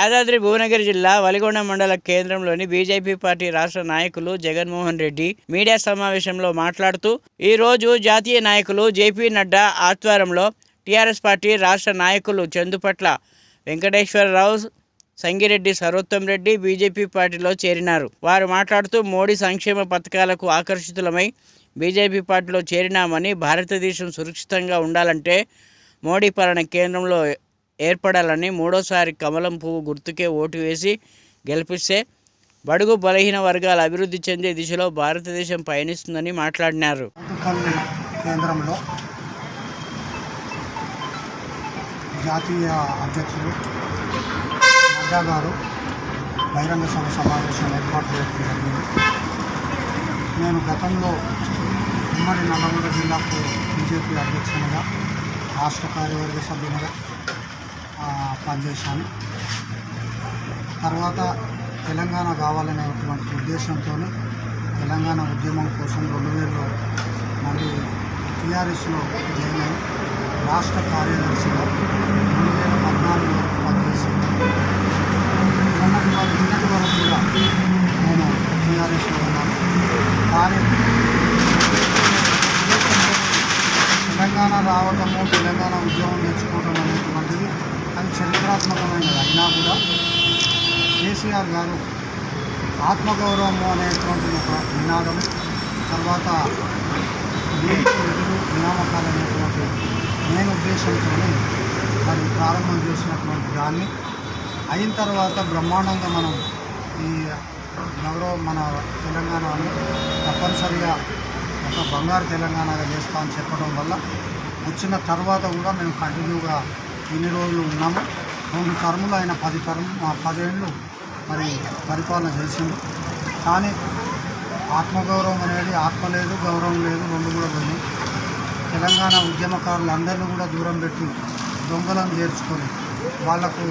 యాదాద్రి భువనగిరి జిల్లా వలిగొండ మండల కేంద్రంలోని బీజేపీ పార్టీ రాష్ట్ర నాయకులు జగన్మోహన్ రెడ్డి మీడియా సమావేశంలో మాట్లాడుతూ ఈ రోజు జాతీయ నాయకులు జేపీ నడ్డా ఆధ్వర్యంలో టీఆర్ఎస్ పార్టీ రాష్ట్ర నాయకులు చందుపట్ల వెంకటేశ్వరరావు సంగిరెడ్డి సర్వోత్తం రెడ్డి బీజేపీ పార్టీలో చేరినారు. వారు మాట్లాడుతూ మోడీ సంక్షేమ పథకాలకు ఆకర్షితులమై బీజేపీ పార్టీలో చేరినామని భారతదేశం సురక్షితంగా ఉండాలంటే మోడీ పాలన కేంద్రంలో ఏర్పడాలని మూడోసారి కమలం పువ్వు గుర్తుకే ఓటు వేసి గెలిపిస్తే బడుగు బలహీన వర్గాలు అభివృద్ధి చెందే దిశలో భారతదేశం పయనిస్తుందని మాట్లాడినారు. కేంద్రంలో జాతీయ అధ్యక్షులు నడ్డా గారు బహిరంగ సభ సమావేశం ఏర్పాటు చేయడం జరిగింది. నేను గతంలో ఉమ్మడి నల్లగొండ జిల్లాకు బీజేపీ అధ్యక్షునిగా రాష్ట్ర కార్యవర్గ సభ్యునిగా పనిచేశాను. తర్వాత తెలంగాణ కావాలనేటువంటి ఉద్దేశంతో తెలంగాణ ఉద్యమం కోసం రెండు వేలలో మళ్ళీ టీఆర్ఎస్లో జాయిన్ రాష్ట్ర కార్యదర్శిగా రెండు వేల పద్నాలుగు వరకు పనిచేసి మొన్నటి వరకు నిన్నటి వరకు కూడా నేను టీఆర్ఎస్లో ఉన్నాను కానీ తెలంగాణ రావటము తెలంగాణ ఉద్యమం నేర్చుకోవడం అనేటువంటిది అది చరిత్రాత్మకమైనది అయినా కూడా కేసీఆర్ గారు ఆత్మగౌరవం అనేటువంటి ఒక నినాదం తర్వాత నీతి నియామకాలు అనేటువంటి మెయిన్ ఉద్దేశంతో మరి ప్రారంభం చేసినటువంటి దాన్ని. అయిన తర్వాత బ్రహ్మాండంగా మనం ఈ గౌరవ మన తెలంగాణను తప్పనిసరిగా ఒక బంగారు తెలంగాణగా చేస్తామని చెప్పడం వల్ల వచ్చిన తర్వాత కూడా మేము కంటిన్యూగా ఇన్ని రోజులు ఉన్నాము. రెండు టర్ములు అయిన పది టర్మ్ పదేళ్ళు మరి పరిపాలన చేసిండు. కానీ ఆత్మగౌరవం అనేది ఆత్మ లేదు గౌరవం లేదు రెండు కూడా పోయి తెలంగాణ ఉద్యమకారులు ఉద్యమకారులందరినీ కూడా దూరం పెట్టి దొంగలను చేర్చుకొని వాళ్ళకు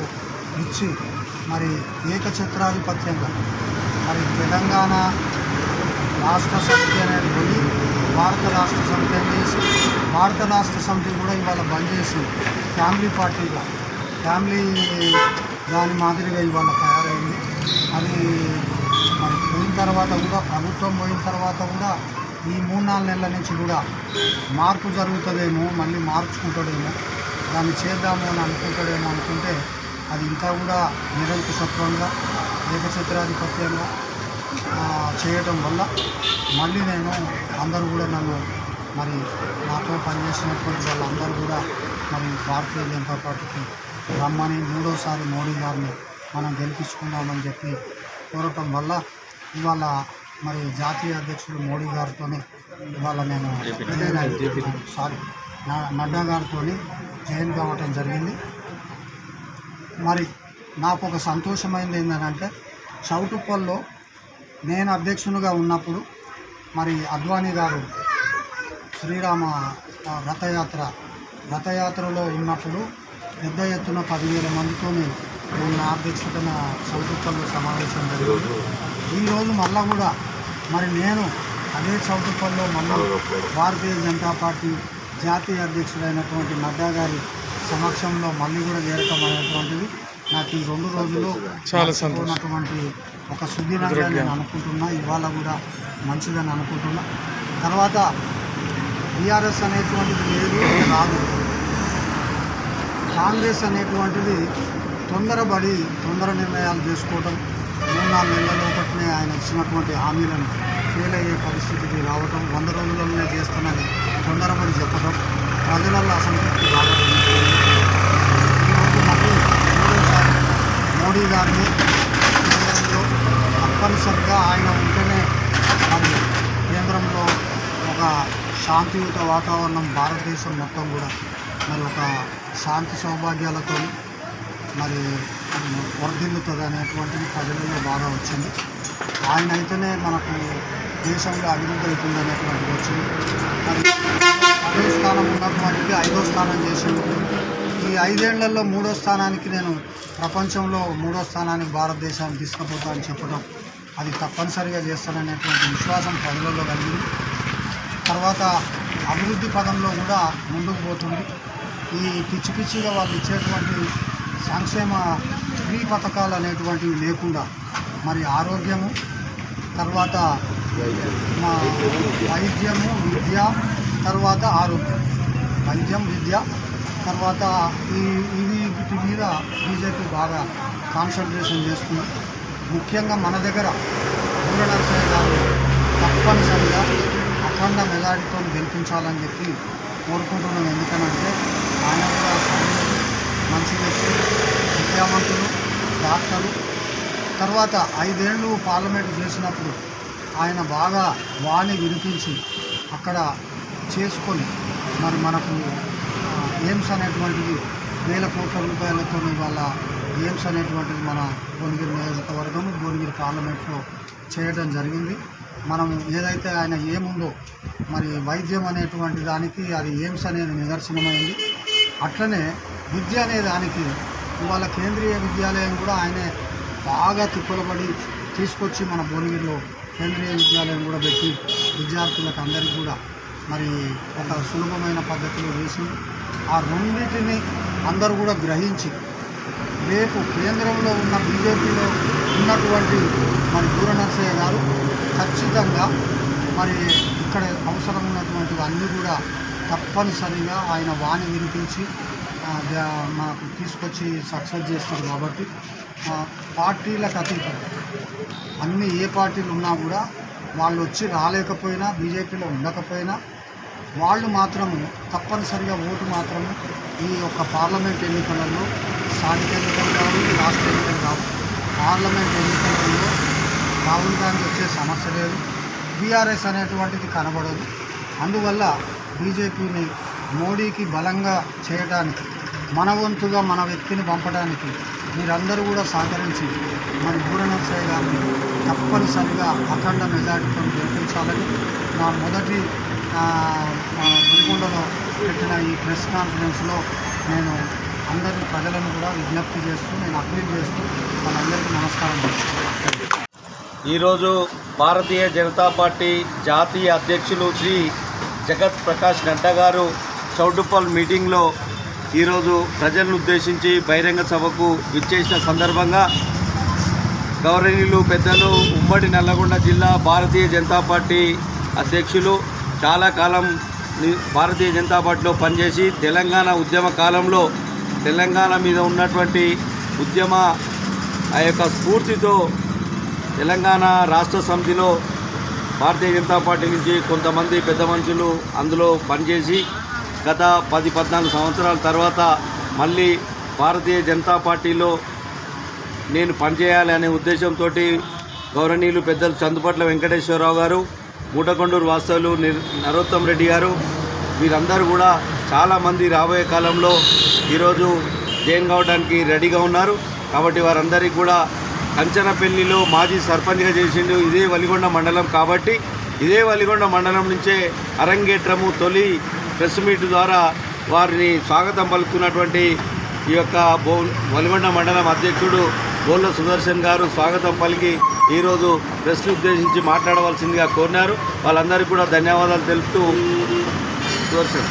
ఇచ్చి మరి ఏకఛత్రాధిపత్యంగా మరి తెలంగాణ రాష్ట్ర సమితి అనేది పోయి భారత రాష్ట్ర సమితి అని చేసి భారత రాష్ట్ర సమితి కూడా ఇవాళ బంద్ చేసి ఫ్యామిలీ పార్టీగా ఫ్యామిలీ దాని మాదిరిగా ఇవాళ తయారైంది. అది మరి పోయిన తర్వాత కూడా ప్రభుత్వం పోయిన తర్వాత కూడా ఈ మూడు నాలుగు నెలల నుంచి కూడా మార్పు జరుగుతుందేమో మళ్ళీ మార్చుకుంటాడేమో దాన్ని చేద్దాము అని అనుకుంటాడేమో అనుకుంటే అది ఇంకా కూడా నిరంకుశత్వంగా ఏకచిత్రాధిపత్యంగా చేయటం వల్ల మళ్ళీ నేను అందరూ కూడా నన్ను మరి నాతో పనిచేసినటువంటి వాళ్ళందరూ కూడా మరి భారతీయ జనతా పార్టీకి రమ్మని మూడోసారి మోడీ గారిని మనం గెలిపించుకుందామని చెప్పి కోరటం వల్ల ఇవాళ మరి జాతీయ అధ్యక్షుడు మోడీ గారితోనే ఇవాళ నేను సారీ నా- నడ్డా గారితో జైన్ కావటం జరిగింది. మరి నాకు ఒక సంతోషమైంది ఏంటంటే చౌటుప్పల్లో నేను అధ్యక్షునిగా ఉన్నప్పుడు మరి అద్వానీ గారు శ్రీరామ రథయాత్ర రథయాత్రలో ఉన్నప్పుడు పెద్ద ఎత్తున పదివేల మందితోని నేను నా అధ్యక్షతన చౌటుప్పల్లో సమావేశం జరిగింది. ఈరోజు మళ్ళా కూడా మరి నేను అదే చౌటుప్పల్లో మళ్ళీ భారతీయ జనతా పార్టీ జాతీయ అధ్యక్షుడైనటువంటి నడ్డా గారి సమక్షంలో మళ్ళీ కూడా చేరటం అనేటువంటిది నాకు ఈ రెండు రోజులు చాలా ఉన్నటువంటి ఒక సుదీనంగా నేను అనుకుంటున్నా ఇవాళ కూడా మంచిదని అనుకుంటున్నా. తర్వాత టీఆర్ఎస్ అనేటువంటిది లేదు రాదు. కాంగ్రెస్ అనేటువంటిది తొందరపడి తొందర నిర్ణయాలు చేసుకోవటం మూడు నాలుగు నెలల లోపట్నే ఆయన ఇచ్చినటువంటి హామీలను ఫెయిల్ అయ్యే పరిస్థితికి రావటం వంద రోజుల్లోనే చేస్తానని తొందరపడి చెప్పడం ప్రజలలో అసంతృప్తి రావడం మోడీ గారిని తప్పనిసరిగా ఆయన ఉంటేనే మరి కేంద్రంలో ఒక శాంతియుత వాతావరణం భారతదేశం మొత్తం కూడా మరి ఒక శాంతి సౌభాగ్యాలతో మరి వర్ధిల్లుతుంది అనేటువంటిది ప్రజలలో బాగా వచ్చింది. ఆయన అయితేనే మనకు దేశంలో అభివృద్ధి అవుతుంది అనేటువంటిది వచ్చింది. మరి పదో స్థానం ఉన్నటువంటిది ఐదో స్థానం చేసింది ఈ ఐదేళ్ళలో మూడో స్థానానికి నేను ప్రపంచంలో మూడో స్థానానికి భారతదేశాన్ని తీసుకుపోతా అని చెప్పడం అది తప్పనిసరిగా చేస్తాననేటువంటి విశ్వాసం ప్రజలలో కలిగింది. తర్వాత అభివృద్ధి పదంలో కూడా ముందుకు పోతుంది. ఈ పిచ్చి పిచ్చిగా వాళ్ళు ఇచ్చేటువంటి సంక్షేమ ఫ్రీ పథకాలు అనేటువంటివి లేకుండా మరి ఆరోగ్యము తర్వాత మా వైద్యము విద్య తర్వాత ఆరోగ్యం. వైద్యం విద్య తర్వాత ఈ ఇవి వీటి మీద బీజేపీ బాగా కాన్సన్ట్రేషన్ చేస్తుంది. ముఖ్యంగా మన దగ్గర దూర నరసయ్య గారు తప్పనిసరిగా అఖండ మెజారిటీతో గెలిపించాలని చెప్పి కోరుకుంటున్నాం. ఎందుకనంటే ఆయన మంచి వ్యక్తి విద్యావంతులు డాక్టరు తర్వాత ఐదేళ్ళు పార్లమెంట్ చేసినప్పుడు ఆయన బాగా వాణి వినిపించి అక్కడ చేసుకొని మరి మనకు ఎయిమ్స్ అనేటువంటిది వేల కోట్ల రూపాయలతో వాళ్ళ ఎయిమ్స్ అనేటువంటిది మన భువనగిరి నియోజకవర్గం భువనగిరి పార్లమెంట్లో చేయడం జరిగింది. మనం ఏదైతే ఆయన ఏముందో మరి వైద్యం అనేటువంటి దానికి అది ఎయిమ్స్ అనేది నిదర్శనమైంది. అట్లనే విద్య అనే దానికి ఇవాళ కేంద్రీయ విద్యాలయం కూడా ఆయనే బాగా తిప్పలబడి తీసుకొచ్చి మన భువనగిరిలో కేంద్రీయ విద్యాలయం కూడా పెట్టి విద్యార్థులకు అందరికీ కూడా మరి ఒక సులభమైన పద్ధతిలో వేసి ఆ రెండింటిని అందరూ కూడా గ్రహించి రేపు కేంద్రంలో ఉన్న బీజేపీలో ఉన్నటువంటి మరి దూర నర్సయ్య గారు ఖచ్చితంగా మరి ఇక్కడ అవసరం ఉన్నటువంటి అన్నీ కూడా తప్పనిసరిగా ఆయన వాణి వినిపించి మాకు తీసుకొచ్చి సక్సెస్ చేస్తారు కాబట్టి పార్టీలకు అతీతం. అన్ని ఏ పార్టీలు ఉన్నా కూడా వాళ్ళు వచ్చి రాలేకపోయినా బీజేపీలో ఉండకపోయినా వాళ్ళు మాత్రము తప్పనిసరిగా ఓటు మాత్రము ఈ యొక్క పార్లమెంట్ ఎన్నికలలో స్థానిక ఎన్నికలు కావు రాష్ట్ర ఎన్నికలు కావు. పార్లమెంట్ ఎన్నికలలో రాహుల్ గాంధీ వచ్చే సమస్య లేదు. బీఆర్ఎస్ అనేటువంటిది కనబడదు. అందువల్ల బీజేపీని మోడీకి బలంగా చేయడానికి మన వంతుగా మన వ్యక్తిని పంపడానికి మీరందరూ కూడా సహకరించి మరి బూర గారిని తప్పనిసరిగా అఖండ మెజార్టీతో గెలిపించాలని నా మొదటి గురికొండలో పెట్టిన ఈ ప్రెస్ కాన్ఫరెన్స్లో నేను అందరి ప్రజలను కూడా విజ్ఞప్తి చేస్తూ నేను అప్పీల్ చేస్తూ వాళ్ళందరికీ నమస్కారం చేస్తున్నాను. ఈరోజు భారతీయ జనతా పార్టీ జాతీయ అధ్యక్షులు శ్రీ జగత్ ప్రకాష్ నడ్డా గారు చౌటుప్పల్ మీటింగ్లో ఈరోజు ప్రజలను ఉద్దేశించి బహిరంగ సభకు విచ్చేసిన సందర్భంగా గౌరవనీయులు పెద్దలు ఉమ్మడి నల్లగొండ జిల్లా భారతీయ జనతా పార్టీ అధ్యక్షులు చాలా కాలం భారతీయ జనతా పార్టీలో పనిచేసి తెలంగాణ ఉద్యమ కాలంలో తెలంగాణ మీద ఉన్నటువంటి ఉద్యమ ఆ యొక్క స్ఫూర్తితో తెలంగాణ రాష్ట్ర సమితిలో భారతీయ జనతా పార్టీ నుంచి కొంతమంది పెద్ద మనుషులు అందులో పనిచేసి గత పది పద్నాలుగు సంవత్సరాల తర్వాత మళ్ళీ భారతీయ జనతా పార్టీలో నేను పనిచేయాలి అనే ఉద్దేశంతో గౌరవనీయులు పెద్దలు చందుపట్ల వెంకటేశ్వరరావు గారు మూటకొండూరు వాస్తవులు నరోత్తం రెడ్డి గారు వీరందరూ కూడా చాలామంది రాబోయే కాలంలో ఈరోజు జైన్ కావడానికి రెడీగా ఉన్నారు. కాబట్టి వారందరికీ కూడా కంచనపల్లిలో మాజీ సర్పంచ్గా చేసిండు ఇదే వలిగొండ మండలం కాబట్టి ఇదే వలిగొండ మండలం నుంచే అరంగేట్రము తొలి ప్రెస్ మీట్ ద్వారా వారిని స్వాగతం పలుకుతున్నటువంటి ఈ యొక్క బో వలిగొండ మండలం అధ్యక్షుడు బోళ్ళ సుదర్శన్ గారు స్వాగతం పలికి ఈరోజు ప్రెస్ని ఉద్దేశించి మాట్లాడవలసిందిగా కోరినారు. వాళ్ళందరికీ కూడా ధన్యవాదాలు తెలుపుతూ సుదర్శన్.